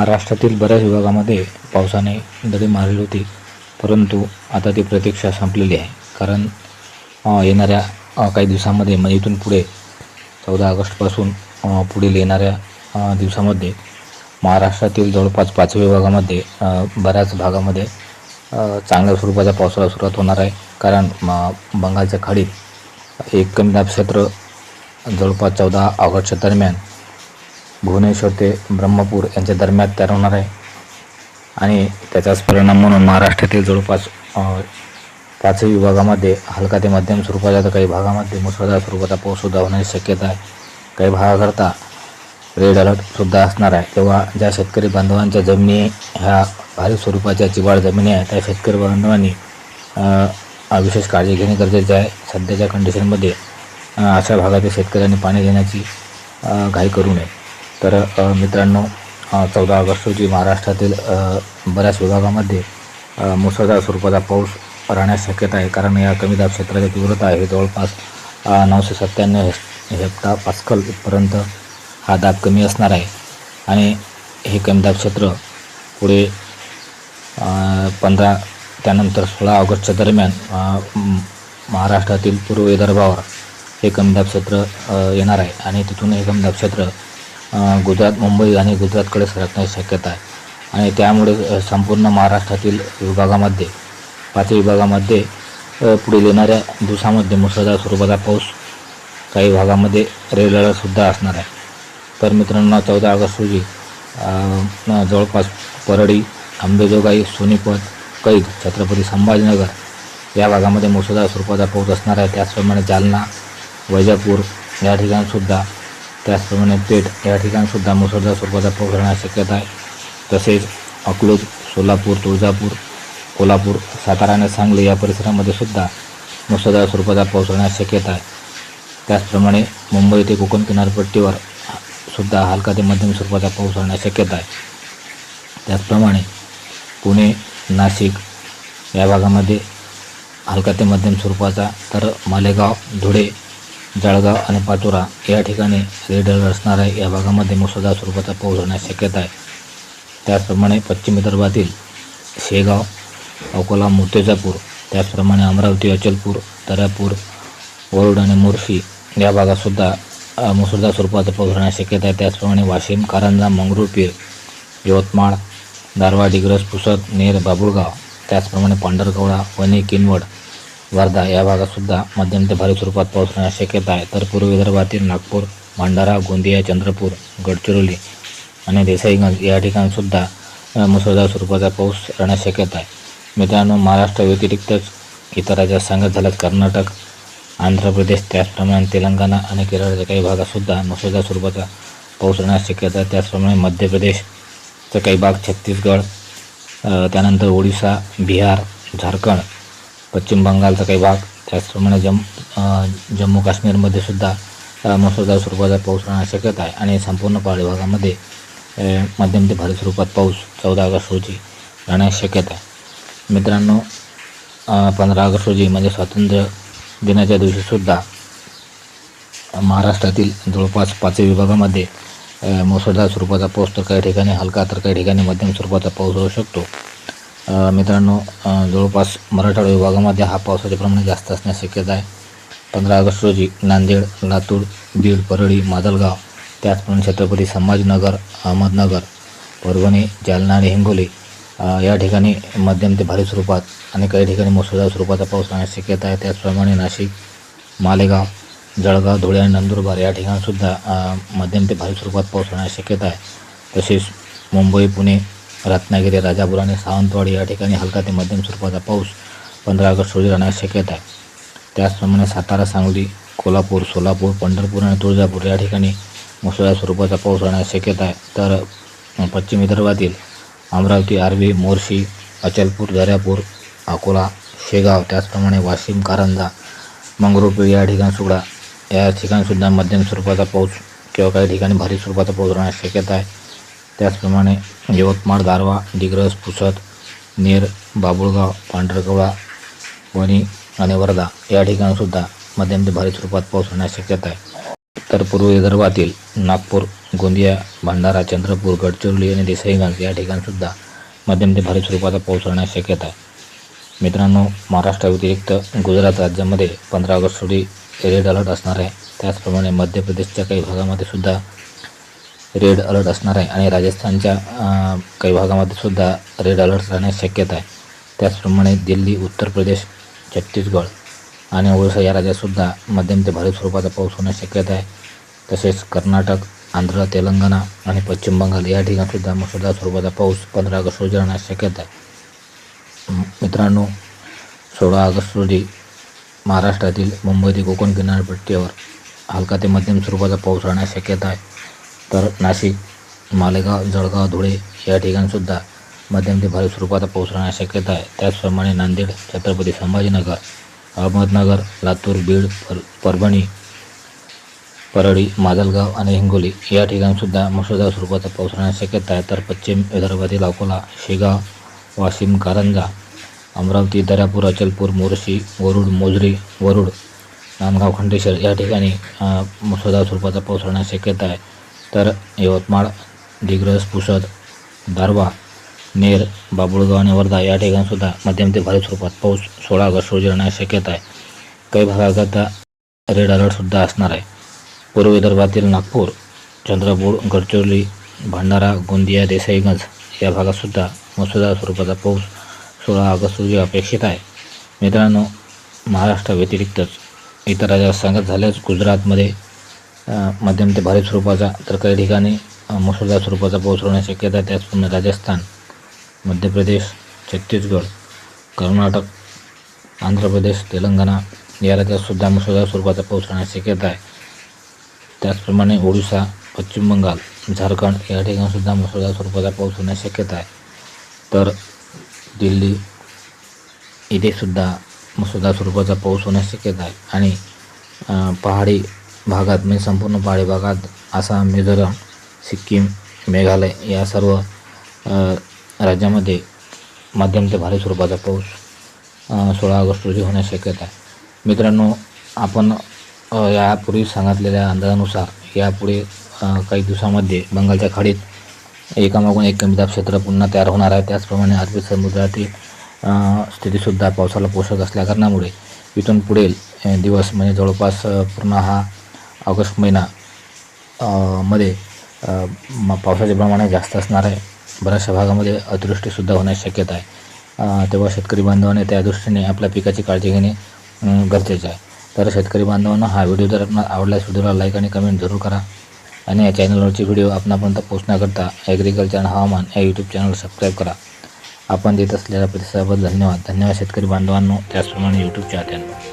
महाराष्ट्रातील बऱ्याच विभागामध्ये पावसाने दडी मारली होती. परंतु आता ती प्रतीक्षा संपलेली आहे. कारण येणाऱ्या काही दिवसामध्ये म्हणजे इथून पुढे चौदा ऑगस्टपासून पुढील येणाऱ्या दिवसामध्ये महाराष्ट्रातील जवळपास पाच विभागामध्ये बऱ्याच भागामध्ये चांगल्या स्वरूपाच्या पावसाला सुरुवात होणार आहे. कारण म बंगालच्या खाडीत एक कमी दाब क्षेत्र जवळपास चौदा ऑगस्टच्या दरम्यान भुवनेश्वर ते ब्रह्मपूर यांच्या दरम्यान तयार होणार आहे. आणि त्याचाच परिणाम म्हणून महाराष्ट्रातील जवळपास पाचही विभागामध्ये हलका ते मध्यम स्वरूपाचा तर काही भागामध्ये मुसळधार स्वरूपाचा पाऊससुद्धा होण्याची शक्यता आहे. काही भागाकरता रेड अलर्टसुद्धा असणार आहे. तेव्हा ज्या शेतकरी बांधवांच्या जमिनी ह्या भारी स्वरूपाच्या चिवाळ जमिनी आहेत त्या शेतकरी बांधवांनी विशेष काळजी घेणे गरजेचे आहे. सध्याच्या कंडिशनमध्ये अशा भागातील शेतकऱ्यांनी पाणी देण्याची घाई करू नये. तर मित्रांनो चौदा ऑगस्ट रोजी महाराष्ट्रातील बऱ्याच विभागामध्ये मुसळधार स्वरूपाचा पाऊस राहण्यास शक्यता आहे. कारण या कमी दाब क्षेत्राची तीव्रता आहे. जवळपास नऊशे सत्त्याण्णव हे हेक्टा पास्कल इथपर्यंत हा दाब कमी असणार आहे. आणि हे कमी दाब क्षेत्र पुढे पंधरा त्यानंतर सोळा ऑगस्टच्या दरम्यान महाराष्ट्रातील पूर्व विदर्भावर हे कमी दाब क्षेत्र येणार आहे. आणि तिथून हे कमी दाब क्षेत्र गुजरात मुंबई आणि गुजरातकडे सरकण्याची शक्यता आहे. आणि त्यामुळे संपूर्ण महाराष्ट्रातील विभागामध्ये पाच विभागामध्ये पुढील येणाऱ्या दिवसामध्ये मुसळधार स्वरूपाचा पाऊस काही भागामध्ये रेल्वेलासुद्धा असणार आहे. तर मित्रांनो चौदा ऑगस्ट रोजी जवळपास परळी अंबेजोगाई सोनीपत कैद छत्रपती संभाजीनगर या भागामध्ये मुसळधार स्वरूपाचा पाऊस असणार आहे. त्याचप्रमाणे जालना वैजापूर या ठिकाणसुद्धा त्याचप्रमाणे पेठ या ठिकाणसुद्धा मुसळधार स्वरूपाचा पाऊस राहण्याची शक्यता आहे. तसेच अकलूज सोलापूर तुळजापूर कोल्हापूर सातारा आणि सांगली या परिसरामध्ये सुद्धा मुसळधार स्वरूपाचा पाऊस राहण्याची शक्यता आहे. त्याचप्रमाणे मुंबई ते कोकण किनारपट्टीवर सुद्धा हलका ते मध्यम स्वरूपाचा पाऊस राहण्याची शक्यता आहे. त्याचप्रमाणे पुणे नाशिक या भागामध्ये हलका ते मध्यम स्वरूपाचा तर मालेगाव धुळे जळगाव आणि पाचोरा या ठिकाणी रेड अलर्ट असणार आहे या भागामध्ये मुसळधार स्वरूपाचा पाऊस होण्याची शक्यता आहे. त्याचप्रमाणे पश्चिम विदर्भातील शेगाव अकोला मुर्तेजापूर त्याचप्रमाणे अमरावती अचलपूर दर्यापूर वरुड आणि मोर्शी या भागातसुद्धा मुसळधार स्वरूपाचा पाऊस राहण्याची शक्यता आहे. त्याचप्रमाणे वाशिम कारंजा मंगरुळपीर यवतमाळ दारवा डिग्रस पुसद नेर बाबुळगाव त्याचप्रमाणे पांढरकवडा वणी किनवड वर्धा या भागातसुद्धा मध्यम ते भारी स्वरूपात पाऊस राहण्याची शक्यता आहे. तर पूर्व विदर्भातील नागपूर भंडारा गोंदिया चंद्रपूर गडचिरोली आणि देसाईगंज या ठिकाणीसुद्धा मुसळधार स्वरूपाचा पाऊस राहण्याची शक्यता आहे. मित्रांनो महाराष्ट्र व्यतिरिक्तच इतर राज्यात सांगत झाल्यास कर्नाटक आंध्र प्रदेश त्याचप्रमाणे तेलंगणा आणि केरळच्या काही भागातसुद्धा मुसळधार स्वरूपाचा पाऊस राहण्याची शक्यता आहे. त्याचप्रमाणे मध्य प्रदेशचा काही भाग छत्तीसगड त्यानंतर ओडिसा बिहार झारखंड पश्चिम बंगालचा काही भाग त्याचप्रमाणे जम जम्मू काश्मीरमध्ये सुद्धा मुसळधार स्वरूपाचा पाऊस राहण्याची शक्यता आहे आणि संपूर्ण पहाडी भागामध्ये मध्यम ते भारी स्वरूपात पाऊस चौदा ऑगस्ट रोजी राहण्याची शक्यता आहे. मित्रांनो पंधरा ऑगस्ट रोजी म्हणजे स्वातंत्र्य दिनाच्या दिवशीसुद्धा महाराष्ट्रातील जवळपास पाचही विभागामध्ये मुसळधार स्वरूपाचा पाऊस तर काही ठिकाणी हलका तर काही ठिकाणी मध्यम स्वरूपाचा पाऊस होऊ शकतो. मित्रांनो जवळपास मराठवाडा विभागामध्ये हा पावसाचे प्रमाण जास्त असण्याची शक्यता आहे. पंधरा ऑगस्ट रोजी नांदेड लातूर बीड परळी मादलगाव त्याचप्रमाणे छत्रपती संभाजीनगर अहमदनगर परभणी जालना आणि हिंगोली या ठिकाणी मध्यम ते भारी स्वरूपात आणि काही ठिकाणी मुसळधार स्वरूपाचा पाऊस राहण्याची शक्यता आहे. त्याचप्रमाणे नाशिक मालेगाव जळगाव धुळे आणि नंदुरबार या ठिकाणीसुद्धा मध्यम ते भारी स्वरूपात पाऊस राहण्याची शक्यता आहे. तसेच मुंबई पुणे रत्नागिरी राजापूर आणि सावंतवाडी या ठिकाणी हलका ते मध्यम स्वरूपाचा पाऊस पंधरा ऑगस्ट रोजी राहण्याची शक्यता आहे. त्याचप्रमाणे सातारा सांगली कोल्हापूर सोलापूर पंढरपूर आणि तुळजापूर या ठिकाणी मुसळधार स्वरूपाचा पाऊस राहण्याची शक्यता आहे. तर पश्चिम विदर्भातील अमरावती आर्वी मोर्शी अचलपूर दर्यापूर अकोला शेगाव त्याचप्रमाणे वाशिम कारंजा मंगरुळपीर या ठिकाण सुद्धा या ठिकाणीसुद्धा मध्यम स्वरूपाचा पाऊस किंवा काही ठिकाणी भारी स्वरूपाचा पाऊस राहण्याची शक्यता आहे. त्याचप्रमाणे यवतमाळ दारवा डिग्रस पुसद नेर बाबुळगाव पांढरकवळा वणी आणि वर्धा या ठिकाणीसुद्धा मध्यम ते भारी स्वरूपात पाऊस होण्याची शक्यता आहे. तर पूर्व विदर्भातील नागपूर गोंदिया भंडारा चंद्रपूर गडचिरोली आणि देसाईगंज या ठिकाणीसुद्धा मध्यम ते भारी स्वरूपाचा पाऊस राहण्याची शक्यता आहे. मित्रांनो महाराष्ट्राव्यतिरिक्त गुजरात राज्यामध्ये पंधरा ऑगस्ट रोजी रेड अलर्ट असणार आहे. त्याचप्रमाणे मध्य प्रदेशच्या काही भागामध्ये सुद्धा रेड अलर्ट असणार आहे आणि राजस्थानच्या काही भागामध्ये सुद्धा रेड अलर्ट राहण्याची शक्यता आहे. त्याचप्रमाणे दिल्ली उत्तर प्रदेश छत्तीसगड आणि ओडिशा या राज्यातसुद्धा मध्यम ते भारी स्वरूपाचा पाऊस होण्याची शक्यता आहे. तसेच कर्नाटक आंध्र तेलंगणा आणि पश्चिम बंगाल या ठिकाणीसुद्धा मुसळधार स्वरूपाचा पाऊस पंधरा ऑगस्ट रोजी राहण्याची शक्यता आहे. मित्रांनो सोळा ऑगस्ट रोजी महाराष्ट्रातील मुंबई ते कोकण किनारपट्टीवर हलका ते मध्यम स्वरूपाचा पाऊस राहण्याची शक्यता आहे. तर नाशिक मालेगाव जळगाव धुळे या ठिकाणीसुद्धा मध्यम ते भारी स्वरूपाचा पाऊस राहण्याची शक्यता आहे. त्याचप्रमाणे नांदेड छत्रपती संभाजीनगर अहमदनगर लातूर बीड पर परभणी परळी माजलगाव आणि हिंगोली या ठिकाणीसुद्धा मुसळधार स्वरूपाचा पाऊस राहण्याची शक्यता आहे. तर पश्चिम विदर्भातील अकोला शेगाव वाशिम कारंजा अमरावती दर्यापूर अचलपूर मोर्शी वरुड मोजरी वरुड नांदगाव खंडेश्वर या ठिकाणी मुसळधार स्वरूपाचा पाऊस राहण्याची शक्यता आहे. तर यवतमाळ दिग्रस पुसद दारवा नेर बाबुळगाव आणि वर्धा या ठिकाणीसुद्धा मध्यम ते भारी स्वरूपात पाऊस सोळा ऑगस्ट रोजी राहण्याची शक्यता आहे. काही भागाकरता रेड अलर्टसुद्धा असणार आहे. पूर्व विदर्भातील नागपूर चंद्रपूर गडचिरोली भंडारा गोंदिया देसाईगंज या भागातसुद्धा मुसळधार स्वरूपाचा पाऊस सोळा ऑगस्ट रोजी अपेक्षित आहे. मित्रांनो महाराष्ट्राव्यतिरिक्तच इतर राज्यात सांगत झाल्यास गुजरातमध्ये मध्यम ते भारी स्वरूपाचा तर काही ठिकाणी मुसळधार स्वरूपाचा पाऊस होण्याची शक्यता आहे. त्याचप्रमाणे राजस्थान मध्य प्रदेश छत्तीसगड कर्नाटक आंध्र प्रदेश तेलंगणा या राज्यातसुद्धा मुसळधार स्वरूपाचा पाऊस राहण्याची शक्यता आहे. त्याचप्रमाणे ओडिशा पश्चिम बंगाल झारखंड या ठिकाणीसुद्धा मुसळधार स्वरूपाचा पाऊस होण्याची शक्यता आहे. तर दिल्ली इथेसुद्धा मुसळधार स्वरूपाचा पाऊस होण्याची शक्यता आहे. आणि पहाडी भागात म्हणजे संपूर्ण पहाडी भागात आसाम मिझोराम सिक्कीम मेघालय या सर्व राज्यामध्ये मध्यम ते भारी स्वरूपाचा पाऊस सोळा ऑगस्ट रोजी होण्यास शक्यता आहे. मित्रांनो आपण यापूर्वी सांगितलेल्या अंदाजानुसार यापुढे काही दिवसामध्ये बंगालच्या खाडीत एकामागून एक कमी दाब क्षेत्र पुन्हा तयार होणार आहे. त्याचप्रमाणे अरबी समुद्रातील स्थितीसुद्धा पावसाला पोषक असल्याकारणामुळे इथून पुढील दिवस म्हणजे जवळपास पूर्ण हा ऑगस्ट महिना मध्ये म- पावसाचे प्रमाण जास्त असणार आहे. बऱ्याचशा भागामध्ये अतिवृष्टीसुद्धा होण्याची शक्यता आहे. तेव्हा शेतकरी बांधवांनी त्या दृष्टीने आपल्या पिकाची काळजी घेणे गरजेचे आहे. तर शेतकरी बांधवांना हा व्हिडिओ जर आपला आवडल्यास व्हिडिओला लाईक आणि कमेंट जरूर करा. आणि या चॅनलवरची व्हिडिओ आपणापर्यंत पोहोचण्याकरता ॲग्रिकल्चर आणि हवामान या यूट्यूब चॅनल सबस्क्राईब करा. आपण देत असलेल्या प्रतिसादाबद्दल धन्यवाद. धन्यवाद शेतकरी बांधवांनो त्याचप्रमाणे यूट्यूब चाहत्यांनो